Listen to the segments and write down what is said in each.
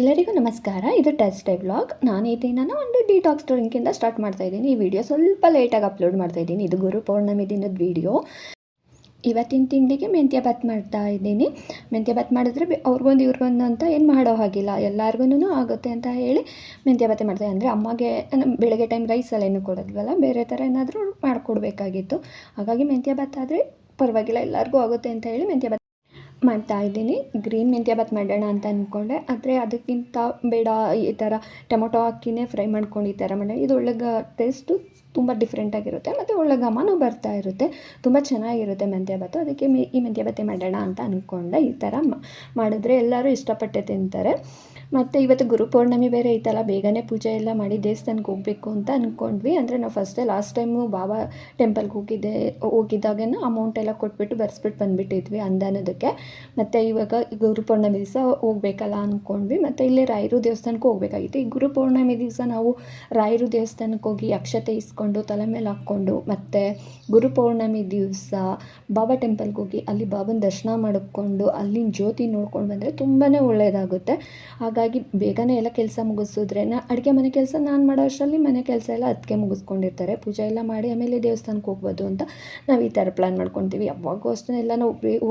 ಎಲ್ಲರಿಗೂ ನಮಸ್ಕಾರ. ಇದು ಟೆಸ್ಟ್ ಡೇ ಬ್ಲಾಗ್. ನಾನು ಈ ದಿನ ಒಂದು ಡಿಟಾಕ್ಸ್ ಡ್ರಿಂಕಿಂದ ಸ್ಟಾರ್ಟ್ ಮಾಡ್ತಾ ಇದ್ದೀನಿ. ಈ ವಿಡಿಯೋ ಸ್ವಲ್ಪ ಲೇಟಾಗಿ ಅಪ್ಲೋಡ್ ಮಾಡ್ತಾ ಇದ್ದೀನಿ. ಇದು ಗುರು ಪೌರ್ಣಮಿ ದಿನದ ವಿಡಿಯೋ ಇವತ್ತಿನ ತಿಂಡಿಗೆ ಮೆಂತ್ಯ ಬಾತ್ ಮಾಡ್ತಾ ಇದ್ದೀನಿ. ಮೆಂತ್ಯ ಬಾತ್ ಮಾಡಿದ್ರೆ ಅವ್ರಿಗೊಂದು ಇವ್ರಿಗೊಂದು ಅಂತ ಏನು ಮಾಡೋ ಹಾಗಿಲ್ಲ. ಎಲ್ಲರಿಗೂ ಆಗುತ್ತೆ ಅಂತ ಹೇಳಿ ಮೆಂತ್ಯ ಬಾತ್ ಮಾಡ್ತಾ ಅಂದರೆ ಅಮ್ಮಗೆ ಬೆಳಗ್ಗೆ ಟೈಮ್ ರೈಸಲ್ಲಿ ಏನು ಕೊಡೋದ್ವಲ್ಲ ಬೇರೆ ಥರ ಏನಾದರೂ ಮಾಡಿಕೊಡ್ಬೇಕಾಗಿತ್ತು. ಹಾಗಾಗಿ ಮೆಂತ್ಯ ಬಾತ್ ಆದರೆ ಪರವಾಗಿಲ್ಲ, ಎಲ್ಲರಿಗೂ ಆಗುತ್ತೆ ಅಂತ ಹೇಳಿ ಮೆಂತ್ಯ ಬಾತ್ ಮಾಡ್ತಾ ಇದ್ದೀನಿ. ಗ್ರೀನ್ ಮೆಂತ್ಯ ಬಾತ್ ಮಾಡೋಣ ಅಂತ ಅಂದ್ಕೊಂಡೆ ಆದರೆ ಅದಕ್ಕಿಂತ ಬೇಡ ಈ ಥರ ಟೊಮೊಟೊ ಹಾಕಿನೇ ಫ್ರೈ ಮಾಡ್ಕೊಂಡು ಈ ಥರ ಮಾಡಿ ಇದು ಒಳ್ಳೆ ಟೇಸ್ಟು ತುಂಬ ಡಿಫ್ರೆಂಟಾಗಿರುತ್ತೆ ಮತ್ತು ಒಳ್ಳೆ ಘಮನೂ ಬರ್ತಾ ಇರುತ್ತೆ. ತುಂಬ ಚೆನ್ನಾಗಿರುತ್ತೆ ಮೆಂತ್ಯ ಬಾತು ಅದಕ್ಕೆ ಈ ಮೆಂತ್ಯ ಬಾತೆ ಮಾಡೋಣ ಅಂತ ಅಂದ್ಕೊಂಡೆ ಈ ಥರ ಮಾಡಿದ್ರೆ ಎಲ್ಲರೂ ಇಷ್ಟಪಟ್ಟೆ ತಿಂತಾರೆ. ಮತ್ತು ಇವತ್ತು ಗುರುಪೌರ್ಣಮಿ ಬೇರೆ ಐತಲ್ಲ, ಬೇಗನೆ ಪೂಜೆ ಎಲ್ಲ ಮಾಡಿ ದೇವಸ್ಥಾನಕ್ಕೆ ಹೋಗಬೇಕು ಅಂತ ಅಂದ್ಕೊಂಡ್ವಿ ಅಂದರೆ ನಾವು ಫಸ್ಟೇ ಲಾಸ್ಟ್ ಟೈಮು ಬಾಬಾ ಟೆಂಪಲ್ಗೆ ಹೋಗಿದ್ದೆ, ಹೋಗಿದ್ದಾಗೇನು ಅಮೌಂಟ್ ಎಲ್ಲ ಕೊಟ್ಬಿಟ್ಟು ಬರ್ಸ್ಬಿಟ್ಟು ಬಂದುಬಿಟ್ಟಿದ್ವಿ ಅಂದಾನದಕ್ಕೆ. ಮತ್ತು ಇವಾಗ ಗುರುಪೌರ್ಣಮಿ ದಿವಸ ಹೋಗ್ಬೇಕಲ್ಲ ಅಂದ್ಕೊಂಡ್ವಿ ಮತ್ತು ಇಲ್ಲೇ ರಾಯರು ದೇವಸ್ಥಾನಕ್ಕೆ ಹೋಗ್ಬೇಕಾಗಿತ್ತು. ಈ ಗುರುಪೌರ್ಣಮಿ ದಿವಸ ನಾವು ರಾಯರು ದೇವಸ್ಥಾನಕ್ಕೆ ಹೋಗಿ ಅಕ್ಷತೆ ಇಸ್ಕೊಂಡು ತಲೆ ಮೇಲೆ ಹಾಕ್ಕೊಂಡು, ಮತ್ತು ಗುರುಪೌರ್ಣಮಿ ದಿವಸ ಬಾಬಾ ಟೆಂಪಲ್ಗೆ ಹೋಗಿ ಅಲ್ಲಿ ಬಾಬನ ದರ್ಶನ ಮಾಡಿಕೊಂಡು, ಅಲ್ಲಿನ ಜ್ಯೋತಿ ನೋಡ್ಕೊಂಡು ಬಂದರೆ ತುಂಬಾ ಒಳ್ಳೆಯದಾಗುತ್ತೆ ಹಾಗಾಗಿ ಬೇಗನೆ ಎಲ್ಲ ಕೆಲಸ ಮುಗಿಸಿದ್ರೆ ನಾ ಅಡುಗೆ ಮನೆ ಕೆಲಸ ನಾನು ಮಾಡೋ ಅಷ್ಟರಲ್ಲಿ ಮನೆ ಕೆಲಸ ಎಲ್ಲ ಅದಕ್ಕೆ ಮುಗಿಸ್ಕೊಂಡಿರ್ತಾರೆ. ಪೂಜೆ ಎಲ್ಲ ಮಾಡಿ ಆಮೇಲೆ ದೇವಸ್ಥಾನಕ್ಕೆ ಹೋಗ್ಬೋದು ಅಂತ ನಾವು ಈ ಥರ ಪ್ಲ್ಯಾನ್ ಮಾಡ್ಕೊತೀವಿ. ಯಾವಾಗೂ ಅಷ್ಟೇ ಎಲ್ಲ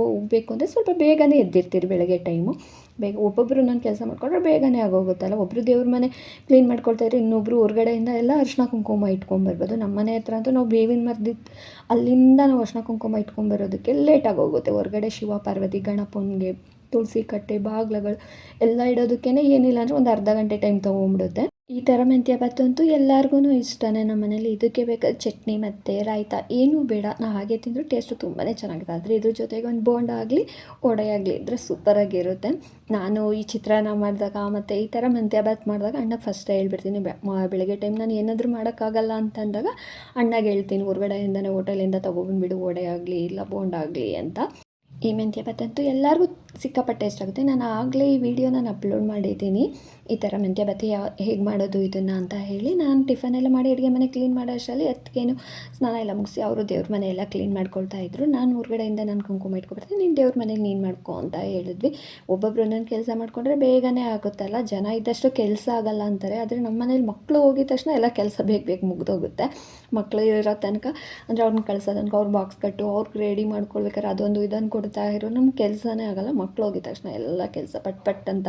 ಹೋಗ್ಬೇಕು ಅಂದರೆ ಸ್ವಲ್ಪ ಬೇಗನೆ ಎದ್ದಿರ್ತೀರಿ ಬೆಳಗ್ಗೆ ಟೈಮು ಬೇಗ ಒಬ್ಬೊಬ್ಬರು ನಾನು ಕೆಲಸ ಮಾಡ್ಕೊಂಡ್ರೆ ಬೇಗನೆ ಆಗೋಗುತ್ತಲ್ಲ. ಒಬ್ಬರು ದೇವ್ರ ಮನೆ ಕ್ಲೀನ್ ಮಾಡ್ಕೊಳ್ತಾಯಿದ್ರೆ ಇನ್ನೊಬ್ಬರು ಹೊರಗಡೆಯಿಂದ ಎಲ್ಲ ಅರ್ಶಿನ ಕುಂಕುಮ ಇಟ್ಕೊಂಬರ್ಬೋದು ನಮ್ಮ ಮನೆ ಹತ್ರ ಅಂತೂ ನಾವು ಬೇವಿನ ಮರದಿದ್ದು ಅಲ್ಲಿಂದ ನಾವು ಅರ್ಶಿನ ಕುಂಕುಮ ಇಟ್ಕೊಂಬರೋದಕ್ಕೆ ಲೇಟಾಗಿ ಹೋಗುತ್ತೆ. ಹೊರಗಡೆ ಶಿವ, ಪಾರ್ವತಿ, ಗಣಪನಿಗೆ ತುಳಸಿ ಕಟ್ಟೆ, ಬಾಗ್ಲಗಳು ಎಲ್ಲ ಇಡೋದಕ್ಕೇ ಏನಿಲ್ಲ ಅಂದರೆ ಒಂದು ಅರ್ಧ ಗಂಟೆ ಟೈಮ್ ತೊಗೊಂಬಿಡುತ್ತೆ. ಈ ಥರ ಮೆಂತ್ಯ ಬಾತು ಅಂತೂ ಎಲ್ಲರಿಗೂ ಇಷ್ಟನೇ ನಮ್ಮ ಮನೇಲಿ. ಇದಕ್ಕೆ ಬೇಕಾದ ಚಟ್ನಿ ಮತ್ತು ರಾಯ್ತ ಏನೂ ಬೇಡ. ನಾ ಹಾಗೆ ತಿಂದರೂ ಟೇಸ್ಟು ತುಂಬಾ ಚೆನ್ನಾಗಿದೆ ಆದರೆ ಇದ್ರ ಜೊತೆಗೆ ಒಂದು ಬೋಂಡ ಆಗಲಿ, ವಡೆ ಆಗಲಿ ಇದ್ರೆ ಸೂಪರಾಗಿರುತ್ತೆ ನಾನು ಈ ಚಿತ್ರಾನ್ನ ಮಾಡಿದಾಗ ಮತ್ತು ಈ ಥರ ಮೆಂತ್ಯ ಮಾಡಿದಾಗ ಅಣ್ಣ ಫಸ್ಟ್ ಹೇಳ್ಬಿಡ್ತೀನಿ ಬೆಳಗ್ಗೆ ಟೈಮ್ ನಾನು ಏನಾದರೂ ಮಾಡೋಕ್ಕಾಗಲ್ಲ ಅಂತಂದಾಗ ಅಣ್ಣಗೆ ಹೇಳ್ತೀನಿ ಹೊರಗಡೆಯಿಂದನೇ ಹೋಟೆಲಿಂದ ತೊಗೊಬಂದುಬಿಡು ವಡೆ ಆಗಲಿ ಇಲ್ಲ ಬೋಂಡ ಆಗಲಿ ಅಂತ. ಈ ಮೆಂತ್ಯ ಬಾತ್ ಅಂತೂ ಎಲ್ಲರಿಗೂ ಸಿಕ್ಕಾಪಟ್ಟೆ ಇಷ್ಟ ಆಗುತ್ತೆ. ನಾನು ಆಗಲೇ ಈ ವಿಡಿಯೋ ನಾನು ಅಪ್ಲೋಡ್ ಮಾಡಿದ್ದೀನಿ. ಈ ಥರ ಮೆಂತ್ಯ ಬಾತ್ ಯಾವ ಹೇಗೆ ಮಾಡೋದು ಇದನ್ನು ಅಂತ ಹೇಳಿ ನಾನು ಟಿಫನ್ ಎಲ್ಲ ಮಾಡಿ ಅಡುಗೆ ಮನೆ ಕ್ಲೀನ್ ಮಾಡೋ ಅಷ್ಟರಲ್ಲಿ ಎತ್ತಿಗೇನು ಸ್ನಾನ ಎಲ್ಲ ಮುಗಿಸಿ ಅವರು ದೇವ್ರ ಮನೆ ಎಲ್ಲ ಕ್ಲೀನ್ ಮಾಡ್ಕೊಳ್ತಾ ಇದ್ರು. ನಾನು ಹೊರಗಡೆಯಿಂದ ನಾನು ಕುಂಕುಮ ಇಟ್ಕೊಬರ್ತೀನಿ. ನೀನು ದೇವ್ರ ಮನೆಗೆ ನೀನು ಮಾಡ್ಕೊ ಅಂತ ಹೇಳಿದ್ವಿ. ಒಬ್ಬೊಬ್ಬರು ಒಂದೊಂದು ಕೆಲಸ ಮಾಡಿಕೊಂಡ್ರೆ ಬೇಗನೆ ಆಗುತ್ತಲ್ಲ. ಜನ ಇದ್ದಷ್ಟು ಕೆಲಸ ಆಗಲ್ಲ ಅಂತಾರೆ. ಆದರೆ ನಮ್ಮ ಮನೇಲಿ ಮಕ್ಕಳು ಹೋಗಿದ ತಕ್ಷಣ ಎಲ್ಲ ಕೆಲಸ ಬೇಗ ಬೇಗ ಮುಗ್ದೋಗುತ್ತೆ. ಮಕ್ಕಳು ಇರೋ ತನಕ ಅಂದರೆ ಅವ್ರನ್ನ ಕಳ್ಸೋ ತನಕ ಅವ್ರು ಬಾಕ್ಸ್ ಕಟ್ಟು, ಅವ್ರಿಗೆ ರೆಡಿ ಮಾಡ್ಕೊಳ್ಬೇಕಾದ್ರೆ ಅದೊಂದು ಇದನ್ನು ಇರೋ. ನಮ್ಮ ಕೆಲಸನೇ ಆಗಲ್ಲ ಮಕ್ಕಳು ಹೋಗಿದ ತಕ್ಷಣ ಎಲ್ಲ ಕೆಲಸ ಪಟ್ ಪಟ್ ಅಂತ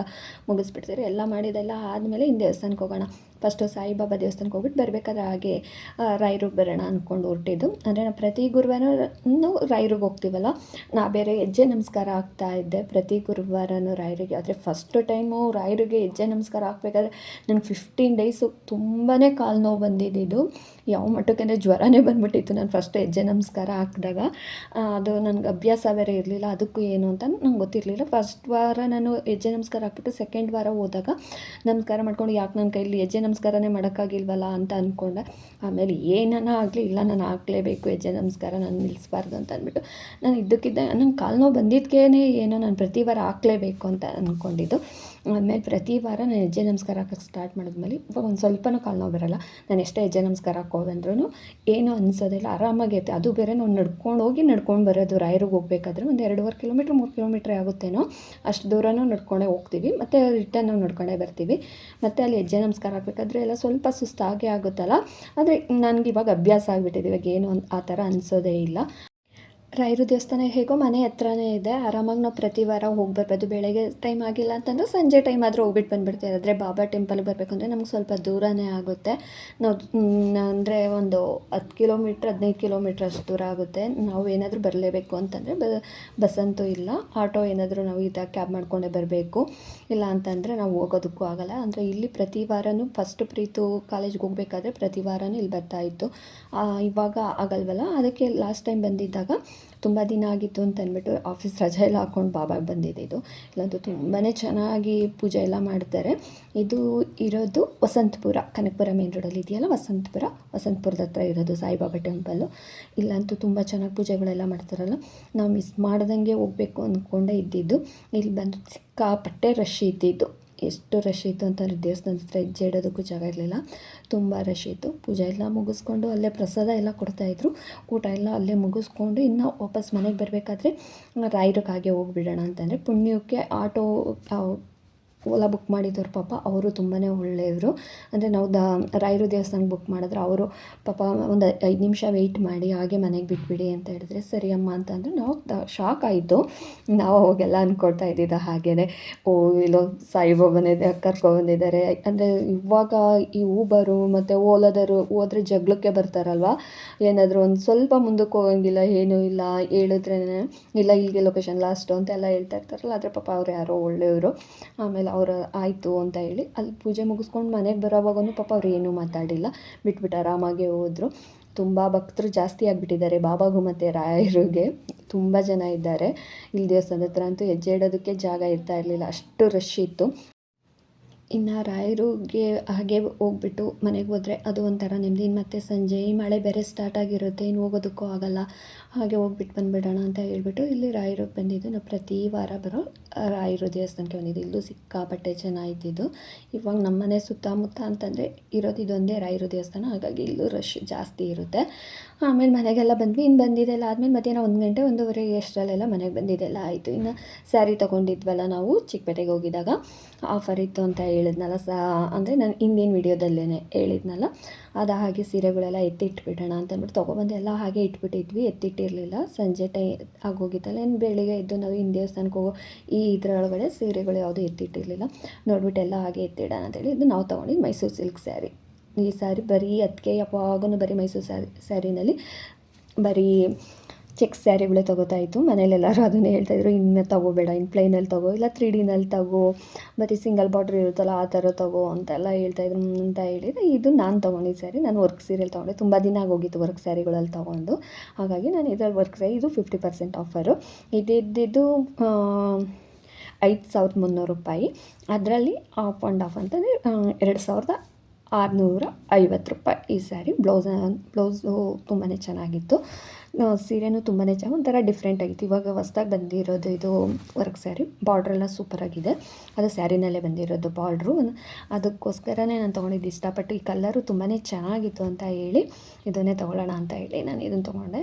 ಮುಗಿಸ್ಬಿಡ್ತಾರೆ. ಎಲ್ಲ ಮಾಡಿದೆಲ್ಲ ಆದಮೇಲೆ ಇನ್ನು ದೇವಸ್ಥಾನಕ್ಕೆ ಹೋಗೋಣ. ಫಸ್ಟು ಸಾಯಿಬಾಬಾ ದೇವಸ್ಥಾನಕ್ಕೆ ಹೋಗ್ಬಿಟ್ಟು ಬರಬೇಕಾದ್ರೆ ಹಾಗೆ ರಾಯರು ರಾಯರಿಗೆ ಬರೋಣ ಅಂದ್ಕೊಂಡು ಹೊರಟಿದ್ದು. ಅಂದರೆ ನಾವು ಪ್ರತಿ ಗುರುವಾರ ರಾಯರಿಗೆ ಹೋಗ್ತೀವಲ್ಲ, ನಾ ಬೇರೆ ಹೆಜ್ಜೆ ನಮಸ್ಕಾರ ಆಗ್ತಾ ಇದ್ದೆ. ಪ್ರತಿ ಗುರುವಾರನೂ ರಾಯರಿಗೆ, ಆದರೆ ಫಸ್ಟ್ ಟೈಮು ರಾಯರಿಗೆ ಹೆಜ್ಜೆ ನಮಸ್ಕಾರ ಹಾಕ್ಬೇಕಾದ್ರೆ ನನಗೆ ಫಿಫ್ಟೀನ್ ಡೇಸು ತುಂಬಾ ಕಾಲು ನೋವು ಬಂದಿದ್ದು ಯಾವ ಮಟ್ಟಕ್ಕೆ ಅಂದರೆ ಜ್ವರನೇ ಬಂದ್ಬಿಟ್ಟಿತ್ತು ನಾನು ಫಸ್ಟ್ ಹೆಜ್ಜೆ ನಮಸ್ಕಾರ ಹಾಕಿದಾಗ. ಅದು ನನಗೆ ಅಭ್ಯಾಸ ಬೇರೆ ಇರಲಿಲ್ಲ, ಅದಕ್ಕೂ ಏನು ಅಂತ ನಂಗೆ ಗೊತ್ತಿರಲಿಲ್ಲ. ಫಸ್ಟ್ ವಾರ ನಾನು ಹೆಜ್ಜೆ ನಮಸ್ಕಾರ ಹಾಕ್ಬಿಟ್ಟು ಸೆಕೆಂಡ್ ವಾರ ಹೋದಾಗ ನಮಸ್ಕಾರ ಮಾಡ್ಕೊಂಡು ಯಾಕೆ ನನ್ನ ಕೈಲಿ ಹೆಜ್ಜೆ ನಮಸ್ಕಾರನೇ ಮಾಡೋಕ್ಕಾಗಿಲ್ವಲ್ಲ ಅಂತ ಅಂದ್ಕೊಂಡೆ. ಆಮೇಲೆ ಏನಾನ ಆಗಲಿ, ಇಲ್ಲ ನಾನು ಹಾಕ್ಲೇಬೇಕು ಹೆಜ್ಜೆ ನಮಸ್ಕಾರ, ನಾನು ನಿಲ್ಲಿಸ್ಬಾರ್ದು ಅಂತ ಅಂದ್ಬಿಟ್ಟು ನಾನು ಇದ್ದಕ್ಕಿದ್ದ ನನ್ನ ಕಾಲು ನೋವು ಬಂದಿದ್ದಕ್ಕೇ ಏನೋ ನಾನು ಪ್ರತಿ ವಾರ ಹಾಕ್ಲೇಬೇಕು ಅಂತ ಅಂದ್ಕೊಂಡಿದ್ದು. ಆಮೇಲೆ ಪ್ರತಿ ವಾರ ನಾನು ಹೆಜ್ಜೆ ನಮಸ್ಕಾರ ಹಾಕಕ್ಕೆ ಸ್ಟಾರ್ಟ್ ಮಾಡಿದ್ಮೇಲೆ ಇವಾಗ ಒಂದು ಸ್ವಲ್ಪನೂ ಕಾಲು ನೋವು ಬರೋಲ್ಲ. ನಾನು ಎಷ್ಟೇ ಹೆಜ್ಜೆ ನಮಸ್ಕಾರ ಹಾಕೋದಂದ್ರೂ ಏನೂ ಅನಿಸೋದಿಲ್ಲ ಆರಾಮಾಗೈತೆ ಅದು ಬೇರೆ ನಾವು ನಡ್ಕೊಂಡು ಹೋಗಿ ನಡ್ಕೊಂಡು ಬರೋದು, ರಾಯರಿಗೆ ಹೋಗ್ಬೇಕಾದ್ರೆ ಒಂದು ಎರಡೂವರೆ ಕಿಲೋಮೀಟ್ರ್ ಮೂರು ಕಿಲೋಮೀಟ್ರ್ ಆಗುತ್ತೇನೋ ಅಷ್ಟು ದೂರನೂ ನಡ್ಕೊಂಡೇ ಹೋಗ್ತೀವಿ. ಮತ್ತು ರಿಟರ್ನ್ ನಾವು ನಡ್ಕೊಂಡೇ ಬರ್ತೀವಿ. ಮತ್ತು ಅಲ್ಲಿ ಹೆಜ್ಜೆ ನಮಸ್ಕಾರ ಹಾಕಬೇಕಾದ್ರೆ ಎಲ್ಲ ಸ್ವಲ್ಪ ಸುಸ್ತಾಗೇ ಆಗುತ್ತಲ್ಲ. ಆದರೆ ನನಗೆ ಇವಾಗ ಅಭ್ಯಾಸ ಆಗಿಬಿಟ್ಟಿದೆ. ಇವಾಗ ಏನು ಆ ಥರ ಅನಿಸೋದೇ ಇಲ್ಲ. ರಾಯರು ದೇವಸ್ಥಾನ ಹೇಗೋ ಮನೆ ಹತ್ರನೇ ಇದೆ. ಆರಾಮಾಗಿ ನಾವು ಪ್ರತಿ ವಾರ ಹೋಗಿ ಬರ್ಬೋದು ಬೆಳಗ್ಗೆ ಟೈಮ್ ಆಗಿಲ್ಲ ಅಂತಂದ್ರೆ ಸಂಜೆ ಟೈಮ್ ಆದರೂ ಹೋಗ್ಬಿಟ್ಟು ಬಂದ್ಬಿಡ್ತೀವಿ. ಆದರೆ ಬಾಬಾ ಟೆಂಪಲ್ಗೆ ಬರಬೇಕು ಅಂದರೆ ನಮ್ಗೆ ಸ್ವಲ್ಪ ದೂರನೇ ಆಗುತ್ತೆ. ನಾವು ಅಂದರೆ ಒಂದು ಹತ್ತು ಕಿಲೋಮೀಟ್ರ್ ಹದಿನೈದು ಕಿಲೋಮೀಟ್ರ್ ಅಷ್ಟು ದೂರ ಆಗುತ್ತೆ. ನಾವು ಏನಾದರೂ ಬರಲೇಬೇಕು ಅಂತಂದರೆ ಬ ಬಸ್ಸಂತೂ ಇಲ್ಲ. ಆಟೋ ಏನಾದರೂ ನಾವು ಥರ ಕ್ಯಾಬ್ ಮಾಡಿಕೊಂಡೇ ಬರಬೇಕು. ಇಲ್ಲ ಅಂತಂದರೆ ನಾವು ಹೋಗೋದಕ್ಕೂ ಆಗಲ್ಲ. ಅಂದರೆ ಇಲ್ಲಿ ಪ್ರತಿ ವಾರನೂ ಫಸ್ಟ್ ಪ್ರೀತು ಕಾಲೇಜ್ಗೆ ಹೋಗ್ಬೇಕಾದ್ರೆ ಪ್ರತಿ ವಾರನೂ ಇಲ್ಲಿ ಬರ್ತಾ ಇತ್ತು. ಆ, ಇವಾಗ ಆಗಲ್ವಲ್ಲ. ಅದಕ್ಕೆ ಲಾಸ್ಟ್ ಟೈಮ್ ಬಂದಿದ್ದಾಗ ತುಂಬ ದಿನ ಆಗಿತ್ತು ಅಂತ ಅಂದ್ಬಿಟ್ಟು ಆಫೀಸ್ ರಜೆ ಎಲ್ಲ ಹಾಕ್ಕೊಂಡು ಬಾಬಾಗೆ ಇದು. ಇಲ್ಲಂತೂ ತುಂಬಾ ಚೆನ್ನಾಗಿ ಪೂಜೆ ಎಲ್ಲ ಮಾಡ್ತಾರೆ. ಇದು ಇರೋದು ವಸಂತಪುರ, ಕನಕಪುರ ಮೇನ್ ರೋಡಲ್ಲಿ ಇದೆಯಲ್ಲ, ವಸಂತಪುರ? ವಸಂತಪುರದ ಹತ್ರ ಇರೋದು ಸಾಯಿಬಾಬಾ ಟೆಂಪಲ್ಲು ಇಲ್ಲಂತೂ ತುಂಬ ಚೆನ್ನಾಗಿ ಪೂಜೆಗಳೆಲ್ಲ ಮಾಡ್ತಾರಲ್ಲ. ನಾವು ಮಿಸ್ ಮಾಡ್ದಂಗೆ ಹೋಗಬೇಕು ಅಂದ್ಕೊಂಡೇ ಇದ್ದಿದ್ದು. ಇಲ್ಲಿ ಬಂದು ಸಿಕ್ಕಾಪಟ್ಟೆ ರಶ್ ಇದ್ದಿದ್ದು. ಎಷ್ಟು ರಶ್ ಇತ್ತು ಅಂತಂದರೆ ದೇವಸ್ಥಾನದ ಹತ್ರ ಹೆಜ್ಜೆ ಇಡೋದಕ್ಕೂ ಜಾಗ ಇರಲಿಲ್ಲ. ತುಂಬ ರಶ್ ಇತ್ತು. ಪೂಜೆ ಎಲ್ಲ ಮುಗಿಸ್ಕೊಂಡು ಅಲ್ಲೇ ಪ್ರಸಾದ ಎಲ್ಲ ಕೊಡ್ತಾಯಿದ್ರು ಊಟ ಎಲ್ಲ ಅಲ್ಲೇ ಮುಗಿಸ್ಕೊಂಡು ಇನ್ನು ವಾಪಸ್ ಮನೆಗೆ ಬರಬೇಕಾದ್ರೆ ರಾಯರಕ್ಕಾಗೆ ಹಾಗೆ ಹೋಗ್ಬಿಡೋಣ ಅಂತಂದರೆ ಪುಣ್ಯಕ್ಕೆ ಆಟೋ ಓಲಾ ಬುಕ್ ಮಾಡಿದ್ದವ್ರು ಪಾಪ ಅವರು ತುಂಬಾ ಒಳ್ಳೆಯವರು. ಅಂದರೆ ನಾವು ದ ರಾಯರು ದೇವಸ್ಥಾನಕ್ಕೆ ಬುಕ್ ಮಾಡಿದ್ರೆ ಅವರು ಪಾಪ ಒಂದು ಐದು ನಿಮಿಷ ವೆಯ್ಟ್ ಮಾಡಿ ಹಾಗೆ ಮನೆಗೆ ಬಿಟ್ಬಿಡಿ ಅಂತ ಹೇಳಿದ್ರೆ ಸರಿ ಅಮ್ಮ ಅಂತಂದ್ರೆ ನಾವು ಶಾಕ್ ಆಯಿತು. ನಾವು ಅವಾಗೆಲ್ಲ ಅಂದ್ಕೊಳ್ತಾ ಇದ್ದಿದ್ದ ಹಾಗೆಯೇ ಓ, ಇಲ್ಲೋ ಸಾಯಿಬಾಬನಿದೆ ಕರ್ಕೊಬಂದಿದ್ದಾರೆ ಅಂದರೆ ಇವಾಗ ಈ ಊಬರು ಮತ್ತು ಓಲಾದರು ಹೋದ್ರೆ ಜಗಳಕ್ಕೆ ಬರ್ತಾರಲ್ವ? ಏನಾದರೂ ಒಂದು ಸ್ವಲ್ಪ ಮುಂದಕ್ಕೆ ಹೋಗಂಗಿಲ್ಲ, ಏನೂ ಇಲ್ಲ ಹೇಳಿದ್ರೇ ಇಲ್ಲ ಇಲ್ಲಿಗೆ ಲೊಕೇಶನ್ ಲಾಸ್ಟು ಅಂತೆಲ್ಲ ಹೇಳ್ತಾ ಇರ್ತಾರಲ್ಲ, ಆದರೆ ಪಾಪ ಅವ್ರು ಯಾರೋ ಒಳ್ಳೆಯವರು. ಆಮೇಲೆ ಅವರು ಆಯಿತು ಅಂತ ಹೇಳಿ ಅಲ್ಲಿ ಪೂಜೆ ಮುಗಿಸ್ಕೊಂಡು ಮನೆಗೆ ಬರೋವಾಗೂ ಪಾಪ ಅವ್ರು ಏನೂ ಮಾತಾಡಿಲ್ಲ. ಬಿಟ್ಬಿಟ್ಟು ಆರಾಮಾಗೆ ಹೋದರು. ತುಂಬ ಭಕ್ತರು ಜಾಸ್ತಿ ಆಗಿಬಿಟ್ಟಿದ್ದಾರೆ. ಬಾಬಾಗೂ ಮತ್ತು ರಾಯರಿಗೆ ತುಂಬ ಜನ ಇದ್ದಾರೆ. ಇಲ್ಲಿ ದೇವಸ್ಥಾನದ ಹತ್ರ ಅಂತೂ ಹೆಜ್ಜೆ ಇಡೋದಕ್ಕೆ ಜಾಗ ಇರ್ತಾ ಇರಲಿಲ್ಲ. ಅಷ್ಟು ರಶ್ ಇತ್ತು. ಇನ್ನು ರಾಯರಿಗೆ ಹಾಗೆ ಹೋಗ್ಬಿಟ್ಟು ಮನೆಗೆ ಹೋದರೆ ಅದು ಒಂಥರ ನೆಮ್ಮದಿ. ಮತ್ತು ಸಂಜೆ ಈ ಮಳೆ ಬೇರೆ ಸ್ಟಾರ್ಟ್ ಆಗಿರುತ್ತೆ. ಇನ್ನು ಹೋಗೋದಕ್ಕೂ ಆಗೋಲ್ಲ. ಹಾಗೆ ಹೋಗ್ಬಿಟ್ಟು ಬಂದುಬಿಡೋಣ ಅಂತ ಹೇಳಿಬಿಟ್ಟು ಇಲ್ಲಿ ರಾಯರಿಗೆ ಬಂದಿದ್ದು. ನಾವು ಪ್ರತಿ ವಾರ ಬರೋ ರಾಯರು ದೇವಸ್ಥಾನಕ್ಕೆ ಬಂದಿದ್ದು. ಇಲ್ಲೂ ಸಿಕ್ಕಾಪಟ್ಟೆ ಚೆನ್ನಾಗಿದ್ದು ಇವಾಗ ನಮ್ಮ ಮನೆ ಸುತ್ತಮುತ್ತ ಅಂತಂದರೆ ಇರೋದು ಇದೊಂದೇ ರಾಯರು ದೇವಸ್ಥಾನ. ಹಾಗಾಗಿ ಇಲ್ಲೂ ರಶ್ ಜಾಸ್ತಿ ಇರುತ್ತೆ. ಆಮೇಲೆ ಮನೆಗೆಲ್ಲ ಬಂದ್ವಿ. ಇನ್ನು ಬಂದಿದ್ದೆಲ್ಲ ಆದಮೇಲೆ ಮಧ್ಯಾಹ್ನ ಒಂದು ಗಂಟೆ, ಒಂದೂವರೆ ಎಷ್ಟರಲ್ಲೆಲ್ಲ ಮನೆಗೆ ಬಂದಿದ್ದೆಲ್ಲ ಆಯಿತು. ಇನ್ನು ಸ್ಯಾರಿ ತೊಗೊಂಡಿದ್ವಲ್ಲ ನಾವು ಚಿಕ್ಕಪೇಟೆಗೆ ಹೋಗಿದಾಗ ಆಫರ್ ಇತ್ತು ಅಂತ ಹೇಳಿದ್ನಲ್ಲ ಸ, ಅಂದರೆ ನಾನು ಹಿಂದಿನ ವೀಡಿಯೋದಲ್ಲೇ ಹೇಳಿದ್ನಲ್ಲ. ಅದು ಹಾಗೆ ಸೀರೆಗಳೆಲ್ಲ ಎತ್ತಿಟ್ಬಿಡೋಣ ಅಂತ ಅಂದ್ಬಿಟ್ಟು ತೊಗೊಬಂದು. ಎಲ್ಲ ಹಾಗೆ ಇಟ್ಬಿಟ್ಟಿದ್ವಿ. ಎತ್ತಿಟ್ಟಿರಲಿಲ್ಲ ಸಂಜೆ ಟೈ ಆಗೋಗಿತ್ತಲ್ಲ ಏನು ಬೆಳಿಗ್ಗೆ ಎದ್ದು ನಾವು ಇನ್ನು ದೇವಸ್ಥಾನಕ್ಕೆ ಹೋಗೋ ಈ ಇದರೊಳಗಡೆ ಸೀರೆಗಳು ಯಾವುದೂ ಎತ್ತಿಟ್ಟಿರಲಿಲ್ಲ. ನೋಡ್ಬಿಟ್ಟು ಎಲ್ಲ ಹಾಗೆ ಎತ್ತಿಡೋಣ ಅಂತೇಳಿ ಇದು ನಾವು ತೊಗೊಂಡಿದ್ದು ಮೈಸೂರು ಸಿಲ್ಕ್ ಸ್ಯಾರಿ ಈ ಸ್ಯಾರಿ ಬರೀ ಅದಕ್ಕೆ ಯಾವಾಗೂ ಬರೀ ಮೈಸೂರು ಸ್ಯಾರಿ ಸ್ಯಾರಿನಲ್ಲಿ ಬರೀ ಚೆಕ್ ಸ್ಯಾರಿಗಳೇ ತೊಗೋತಾ ಇತ್ತು ಮನೇಲೆಲ್ಲರೂ ಅದನ್ನೇ ಹೇಳ್ತಾಯಿದ್ರು ಇನ್ನು ತೊಗೋಬೇಡ ಇನ್ನು ಪ್ಲೈನಲ್ಲಿ ತಗೋ, ಇಲ್ಲ ತ್ರೀ ಡಿನಲ್ಲಿ ತಗೋ, ಮತ್ತು ಸಿಂಗಲ್ ಬಾರ್ಡ್ರ್ ಇರುತ್ತಲ್ಲ ಆ ಥರ ತಗೋ ಅಂತೆಲ್ಲ ಹೇಳ್ತಾಯಿದ್ರು ಅಂತ ಹೇಳಿದರೆ. ಇದು ನಾನು ತೊಗೊಂಡಿದ್ದು ಸ್ಯಾರಿ ನಾನು ವರ್ಕ್ ಸೀರಿಯಲ್ ತೊಗೊಂಡೆ. ತುಂಬ ದಿನ ಆಗೋಗಿತ್ತು ವರ್ಕ್ ಸ್ಯಾರಿಗಳಲ್ಲಿ ತೊಗೊಂಡು. ಹಾಗಾಗಿ ನಾನು ಇದರಲ್ಲಿ ವರ್ಕ್ ಸ್ಯಾರಿ ಇದು ಫಿಫ್ಟಿ ಪರ್ಸೆಂಟ್ ಆಫರು ಇದಿದ್ದು ಐದು ಸಾವಿರದ ಮುನ್ನೂರು ರೂಪಾಯಿ. ಅದರಲ್ಲಿ ಆಫ್ ಆ್ಯಂಡ್ ಆಫ್ ಅಂತಂದರೆ ಎರಡು ಸಾವಿರದ ಆರುನೂರ ಐವತ್ತು ರೂಪಾಯಿ ಈ ಸ್ಯಾರಿ ಬ್ಲೌಸ್, ಬ್ಲೌಸು ತುಂಬಾ ಚೆನ್ನಾಗಿತ್ತು. ಸೀರೆನೂ ತುಂಬಾ ಚೆನ್ನಾಗಿ ಒಂಥರ ಡಿಫ್ರೆಂಟ್ ಆಗಿತ್ತು. ಇವಾಗ ಹೊಸ್ದಾಗಿ ಬಂದಿರೋದು ಇದು ವರ್ಕ್ ಸ್ಯಾರಿ ಬಾರ್ಡ್ರೆಲ್ಲ ಸೂಪರಾಗಿದೆ ಅದು ಸ್ಯಾರಿನಲ್ಲೇ ಬಂದಿರೋದು ಬಾರ್ಡ್ರು ಅದಕ್ಕೋಸ್ಕರನೇ ನಾನು ತೊಗೊಂಡಿದ್ದು ಇಷ್ಟಪಟ್ಟು. ಈ ಕಲ್ಲರು ತುಂಬಾ ಚೆನ್ನಾಗಿತ್ತು ಅಂತ ಹೇಳಿ ಇದನ್ನೇ ತೊಗೊಳ್ಳೋಣ ಅಂತ ಹೇಳಿ ನಾನು ಇದನ್ನು ತೊಗೊಂಡೆ.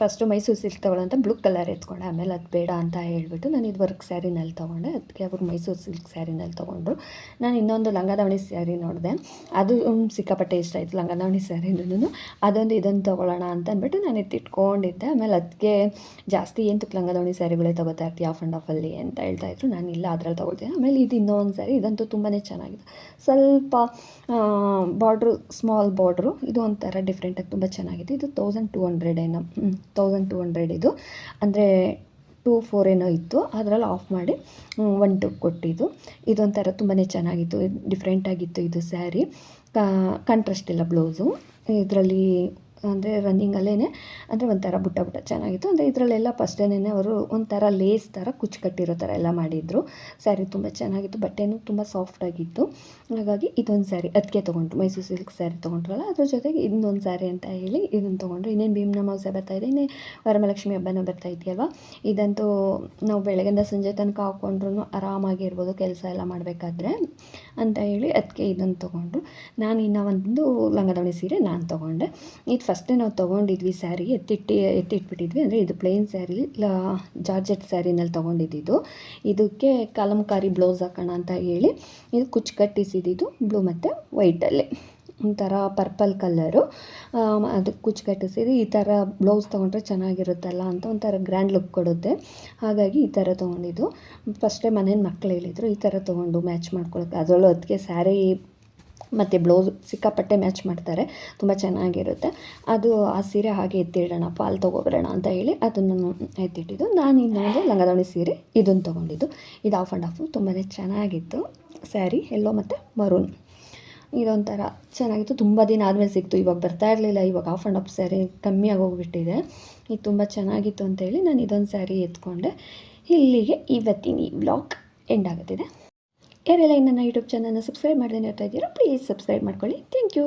ಫಸ್ಟು ಮೈಸೂರು ಸಿಲ್ಕ್ ತೊಗೊಳ್ಳೋಂತ ಬ್ಲೂ ಕಲರ್ ಎತ್ಕೊಂಡೆ. ಆಮೇಲೆ ಅದು ಬೇಡ ಅಂತ ಹೇಳ್ಬಿಟ್ಟು ನಾನು ಇದು ವರ್ಕ್ ಸ್ಯಾರಿನಲ್ಲಿ ತೊಗೊಂಡೆ. ಅದಕ್ಕೆ ಅವರು ಮೈಸೂರು ಸಿಲ್ಕ್ ಸ್ಯಾರಿನಲ್ಲಿ ತೊಗೊಂಡ್ರು. ನಾನು ಇನ್ನೊಂದು ಲಂಗದವಣಿ ಸ್ಯಾರಿ ನೋಡಿದೆ. ಅದು ಸಿಕ್ಕಾಪಟ್ಟೆ ಇಷ್ಟ ಆಯಿತು ಲಂಗದವಣಿ ಸ್ಯಾರಿನೂ ಅದೊಂದು ಇದನ್ನು ತೊಗೊಳ್ಳೋಣ ಅಂತ ಅಂದ್ಬಿಟ್ಟು ನಾನು ಎತ್ತಿಟ್ಕೊಂಡು ತೊಗೊಂಡಿದ್ದೆ ಆಮೇಲೆ ಅದಕ್ಕೆ ಜಾಸ್ತಿ ಏನು ತುಕ್ ಲಂಗದೋಣಿ ದಾವಣಿ ಸ್ಯಾರಿಗಳೇ ತೊಗೋತಾ ಇರ್ತೀವಿ ಆಫ್ ಆ್ಯಂಡ್ ಆಫಲ್ಲಿ ಅಂತ ಹೇಳ್ತಾ ಇದ್ರು. ನಾನು ಇಲ್ಲ, ಅದ್ರಲ್ಲಿ ತೊಗೊಳ್ತೀನಿ. ಆಮೇಲೆ ಇದು ಇನ್ನೊಂದು ಸ್ಯಾರಿ, ಇದಂತೂ ತುಂಬಾ ಚೆನ್ನಾಗಿದೆ. ಸ್ವಲ್ಪ ಬಾರ್ಡ್ರು, ಸ್ಮಾಲ್ ಬಾರ್ಡ್ರು, ಇದು ಒಂಥರ ಡಿಫ್ರೆಂಟಾಗಿ ತುಂಬ ಚೆನ್ನಾಗಿದೆ. ಇದು ತೌಸಂಡ್ ಟು ಹಂಡ್ರೆಡ್ ಏನೋ ತೌಸಂಡ್ ಟು ಹಂಡ್ರೆಡ್ ಇದು. ಅಂದರೆ ಟೂ ಫೋರ್ ಏನೋ ಇತ್ತು. ಅದರಲ್ಲಿ ಆಫ್ ಮಾಡಿ ಒನ್ ಟು ಕೊಟ್ಟಿದ್ದು. ಇದೊಂಥರ ತುಂಬಾ ಚೆನ್ನಾಗಿತ್ತು. ಡಿಫ್ರೆಂಟಾಗಿತ್ತು ಇದು ಸ್ಯಾರಿ. ಕಾಂಟ್ರಾಸ್ಟ್ ಇಲ್ಲ ಬ್ಲೌಸು. ಇದರಲ್ಲಿ ಅಂದರೆ ರನ್ನಿಂಗಲ್ಲೇ ಅಂದರೆ ಒಂಥರ ಬುಟ್ಟ ಬುಟ್ಟ ಚೆನ್ನಾಗಿತ್ತು. ಅಂದರೆ ಇದರಲ್ಲೆಲ್ಲ ಫಸ್ಟೇನೇ ಅವರು ಒಂಥರ ಲೇಸ್ ಥರ ಕುಚ್ಚು ಕಟ್ಟಿರೋ ಥರ ಎಲ್ಲ ಮಾಡಿದರು. ಸ್ಯಾರಿ ತುಂಬ ಚೆನ್ನಾಗಿತ್ತು, ಬಟ್ಟೆನೂ ತುಂಬ ಸಾಫ್ಟಾಗಿತ್ತು ಹಾಗಾಗಿ ಇದೊಂದು ಸ್ಯಾರಿ ಅದಕ್ಕೆ ತೊಗೊಂಡ್ರು. ಮೈಸೂರು ಸಿಲ್ಕ್ ಸ್ಯಾರಿ ತೊಗೊಂಡ್ರಲ್ಲ, ಅದ್ರ ಜೊತೆಗೆ ಇನ್ನೊಂದು ಸ್ಯಾರಿ ಅಂತ ಹೇಳಿ ಇದನ್ನು ತೊಗೊಂಡ್ರು. ಇನ್ನೇನು ಭೀಮ್ನ ಬರ್ತಾ ಇದೆ, ಇನ್ನೇ ವರಮಲಕ್ಷ್ಮಿ ಹಬ್ಬನೂ ಬರ್ತಾ ಇದೆಯಲ್ವ? ಇದಂತೂ ನಾವು ಬೆಳಗ್ಗೆಯಿಂದ ಸಂಜೆ ತನಕ ಹಾಕ್ಕೊಂಡ್ರು ಆರಾಮಾಗಿರ್ಬೋದು, ಕೆಲಸ ಎಲ್ಲ ಮಾಡಬೇಕಾದ್ರೆ ಅಂತ ಹೇಳಿ ಅದಕ್ಕೆ ಇದನ್ನು ತೊಗೊಂಡ್ರು. ನಾನು ಇನ್ನೂ ಒಂದು ಲಂಗದವಣಿ ಸೀರೆ ನಾನು ತೊಗೊಂಡೆ. ಇದು ಫಸ್ಟೇ ನಾವು ತೊಗೊಂಡಿದ್ವಿ ಸ್ಯಾರಿ ಎತ್ತಿಟ್ಟು, ಎತ್ತಿಟ್ಬಿಟ್ಟಿದ್ವಿ. ಅಂದರೆ ಇದು ಪ್ಲೇನ್ ಸ್ಯಾರಿ ಲಾ ಜಾರ್ಜೆಟ್ ಸ್ಯಾರಿನಲ್ಲಿ ತೊಗೊಂಡಿದ್ದು ಇದಕ್ಕೆ ಕಲಂಕಾರಿ ಬ್ಲೌಸ್ ಹಾಕೋಣ ಅಂತ ಹೇಳಿ, ಇದು ಕುಚ್ಚು ಕಟ್ಟಿಸಿದ್ದು ಬ್ಲೂ ಮತ್ತು ವೈಟಲ್ಲಿ ಒಂಥರ ಪರ್ಪಲ್ ಕಲ್ಲರು ಅದಕ್ಕೆ ಕುಚ್ಚು ಕಟ್ಟಿಸಿದ್ದು ಈ ಥರ ಬ್ಲೌಸ್ ತೊಗೊಂಡ್ರೆ ಚೆನ್ನಾಗಿರುತ್ತಲ್ಲ ಅಂತ ಒಂಥರ ಗ್ರ್ಯಾಂಡ್ ಲುಕ್ ಕೊಡುತ್ತೆ. ಹಾಗಾಗಿ ಈ ಥರ ತೊಗೊಂಡಿದ್ದು. ಫಸ್ಟೇ ಮನೇಲಿ ಮಕ್ಕಳು ಹೇಳಿದರು, ಈ ಥರ ತೊಗೊಂಡು ಮ್ಯಾಚ್ ಮಾಡ್ಕೊಳಕ್ಕೆ ಅದರಲ್ಲೂ ಅದಕ್ಕೆ ಸ್ಯಾರಿ ಮತ್ತು ಬ್ಲೌಸ್ ಸಿಕ್ಕಾಪಟ್ಟೆ ಮ್ಯಾಚ್ ಮಾಡ್ತಾರೆ, ತುಂಬ ಚೆನ್ನಾಗಿರುತ್ತೆ. ಅದು ಆ ಸೀರೆ ಹಾಗೆ ಎತ್ತಿಡೋಣ, ಪಾಲ್ ತೊಗೊಬರೋಣ ಅಂತ ಹೇಳಿ ಅದನ್ನು ಎತ್ತಿಟ್ಟಿದ್ದು. ನಾನು ಇನ್ನೊಂದು ಲಂಗದಾವಣಿ ಸೀರೆ ಇದನ್ನು ತೊಗೊಂಡಿದ್ದು. ಇದು ಆಫ್ ಆ್ಯಂಡ್ ಆಫು ತುಂಬಾ ಚೆನ್ನಾಗಿತ್ತು. ಸ್ಯಾರಿ, ಎಲ್ಲೋ ಮತ್ತು ಮರೂನ್. ಇದೊಂಥರ ಚೆನ್ನಾಗಿತ್ತು. ತುಂಬ ದಿನ ಆದಮೇಲೆ ಸಿಕ್ತು, ಇವಾಗ ಬರ್ತಾ ಇರಲಿಲ್ಲ. ಇವಾಗ ಆಫ್ ಆ್ಯಂಡ್ ಆಫ್ ಸ್ಯಾರಿ ಕಮ್ಮಿ ಆಗೋಗ್ಬಿಟ್ಟಿದೆ. ಇದು ತುಂಬ ಚೆನ್ನಾಗಿತ್ತು ಅಂತೇಳಿ ನಾನು ಇದೊಂದು ಸ್ಯಾರಿ ಎತ್ಕೊಂಡೆ. ಇಲ್ಲಿಗೆ ಇವತ್ತಿನ ಈ ಬ್ಲಾಗ್ ಎಂಡ್ ಆಗುತ್ತಿದೆ. ಯಾರೆಲ್ಲ ನನ್ನ ಯೂಟ್ಯೂಬ್ ಚಾನಲ್ನ ಸಬ್ಸ್ಕ್ರೈಬ್ ಮಾಡ್ದೇ ಇರ್ತಾ ಇದ್ದೀರೋ ಪ್ಲೀಸ್ ಸಬ್ಸ್ಕ್ರೈಬ್ ಮಾಡ್ಕೊಳ್ಳಿ. Thank you